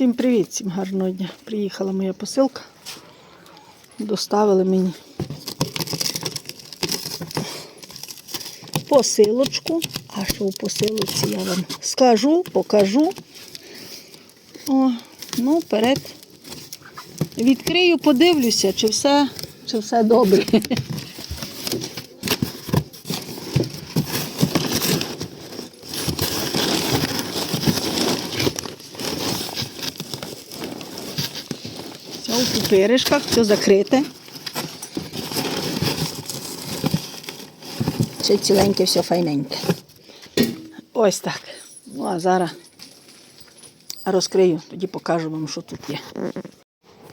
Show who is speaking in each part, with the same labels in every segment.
Speaker 1: Всім привіт, всім гарного дня. Приїхала моя посилка. Доставили мені посилочку. А що в посилочці я вам скажу, покажу. О, ну, вперед. Відкрию, подивлюся, чи все, чи все добре. У пупиришках, все закрите. Все ціленьке, все файненьке. Ось так. Ну, а зараз розкрию, тоді покажу вам, що тут є.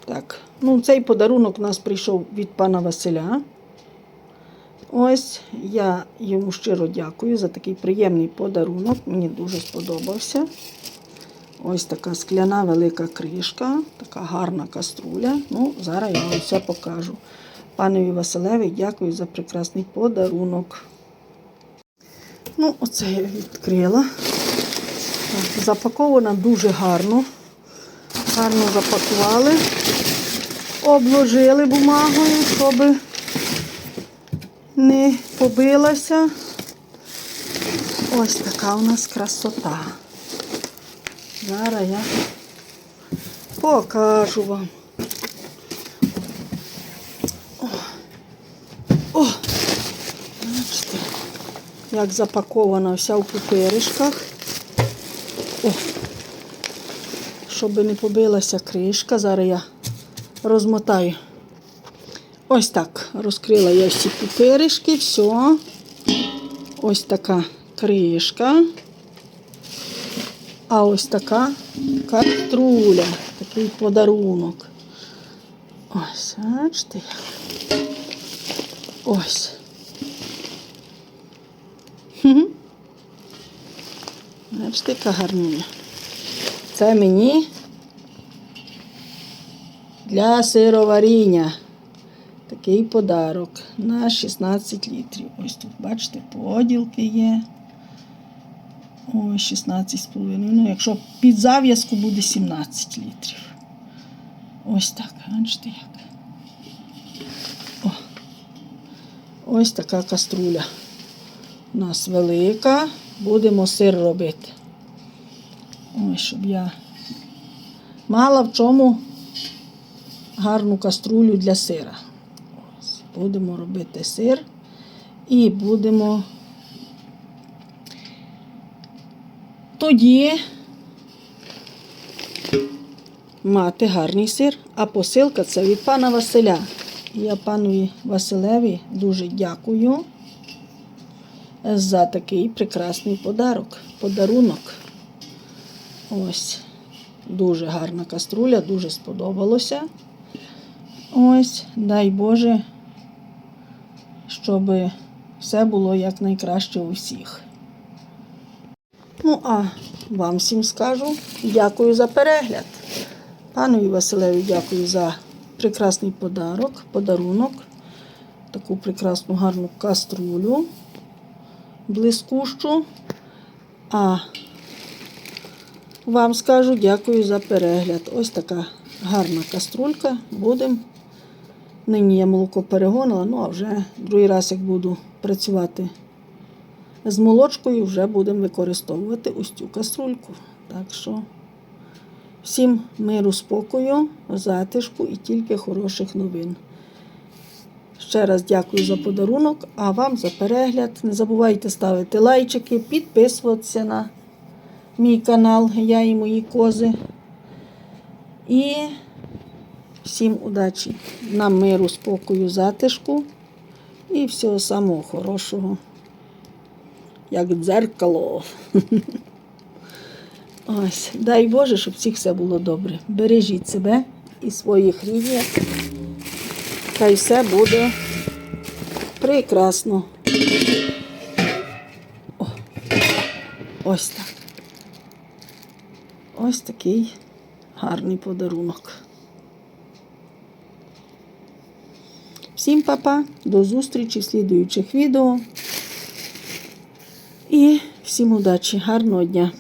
Speaker 1: Так, ну цей подарунок у нас прийшов від пана Василя. Ось я йому щиро дякую за такий приємний подарунок. Мені дуже сподобався. Ось така скляна велика кришка, така гарна каструля. Ну, зараз я вам все покажу. Панові Василеві дякую за прекрасний подарунок. Ну, оце я відкрила. Так, запакована дуже гарно. Гарно запакували, обложили бумагою, щоб не побилася. Ось така у нас красота. Зараз я покажу вам. О, О! Бачите, як запакована вся в пупиришках. О! Щоб не побилася кришка, зараз я розмотаю. Ось так. Розкрила я всі пупиришки, все. Ось така кришка. А ось така каструля, такий подарунок. Ось, бачите. як. Ось. Бачите, яка гарнуня. Це мені для сироваріння. Такий подарок на 16 літрів. Ось тут, бачите, поділки є. Ось 16,5. Ну, якщо під зав'язку буде 17 літрів. Ось так, бачите як. О. Ось така каструля. У нас велика. Будемо сир робити. Ось, щоб я мала в чому гарну каструлю для сира. Ось, будемо робити сир і будемо тоді мати гарний сир. А посилка це від пана Василя. Я панові Василеві дуже дякую за такий прекрасний подарок, подарунок. Ось, дуже гарна каструля, дуже сподобалося. Ось, дай Боже, щоб все було якнайкраще у всіх. Ну, а вам всім скажу дякую за перегляд. Панові Василеві дякую за прекрасний подарок, подарунок, таку прекрасну гарну каструлю, блискущу. А вам скажу дякую за перегляд. Ось така гарна каструлька. Будемо. Нині я молоко перегонила, ну а вже другий раз, як буду працювати з молочкою, вже будемо використовувати ось цю каструльку. Так що всім миру, спокою, затишку і тільки хороших новин. Ще раз дякую за подарунок, а вам за перегляд. Не забувайте ставити лайчики, підписуватися на мій канал, я і мої кози. І всім удачі, нам миру, спокою, затишку і всього самого хорошого, як дзеркало. Ось, дай Боже, щоб всіх все було добре. Бережіть себе і своїх рідних. Хай все буде прекрасно. О, ось так. Ось такий гарний подарунок. Всім па-па, до зустрічі в слідуючих відео. І всім удачі, гарного дня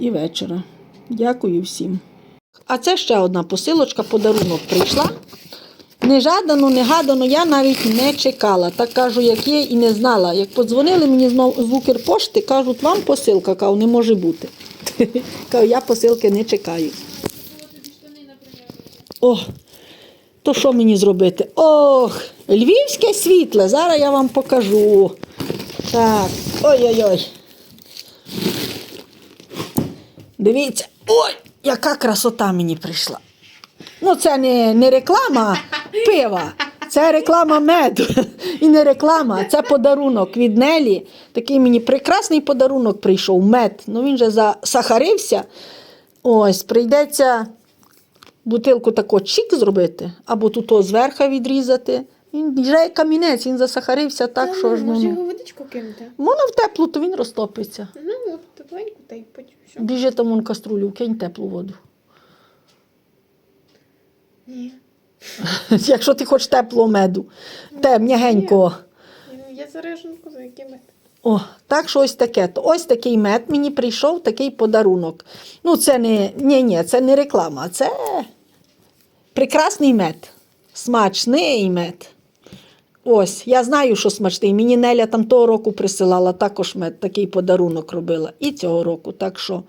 Speaker 1: і вечора. Дякую всім. А це ще одна посилочка, подарунок прийшла. Не жадано, не гадано, я навіть не чекала. Так кажу, як є, і не знала. Як подзвонили мені з Укрпошти, кажуть, вам посилка, кажу, не може бути. Кажу, я посилки не чекаю. О, то що мені зробити? Ох, львівське світле. Зараз я вам покажу. Так, ой-ой-ой. Дивіться, ой, яка красота мені прийшла. Ну, це не, не реклама пива, це реклама меду. І не реклама, це подарунок від Нелі. Такий мені прекрасний подарунок прийшов мед. Ну він же засахарився. Ось, прийдеться бутилку тако чик зробити, або тут о зверха відрізати. Він вже камінець, він засахарився так, що ж
Speaker 2: Може
Speaker 1: ну.
Speaker 2: його водичку кинути?
Speaker 1: Можна в теплу, то він розтопиться.
Speaker 2: Ну, та й потім.
Speaker 1: Біжи там вон каструлю, кинь теплу воду.
Speaker 2: Ні.
Speaker 1: Якщо ти хочеш теплого меду, те м'ягенького.
Speaker 2: Ну, Я зареженку за якими.
Speaker 1: О, так що ось таке. То ось такий мед мені прийшов, такий подарунок. Ну, це не, ні, ні, це не реклама, це прекрасний мед. Смачний мед. Ось, я знаю, що смачний. Мені Неля там того року присилала також мед, такий подарунок робила. І цього року. Так що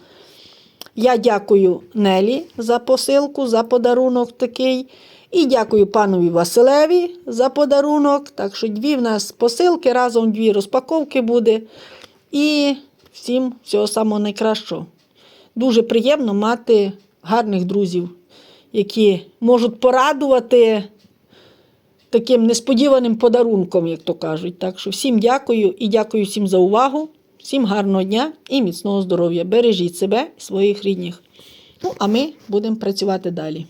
Speaker 1: я дякую Нелі за посилку, за подарунок такий. І дякую панові Василеві за подарунок. Так що дві в нас посилки, разом дві розпаковки буде. І всім всього самого найкращого. Дуже приємно мати гарних друзів, які можуть порадувати таким несподіваним подарунком, як то кажуть. Так що всім дякую і дякую всім за увагу. Всім гарного дня і міцного здоров'я. Бережіть себе своїх рідних. Ну, а ми будемо працювати далі.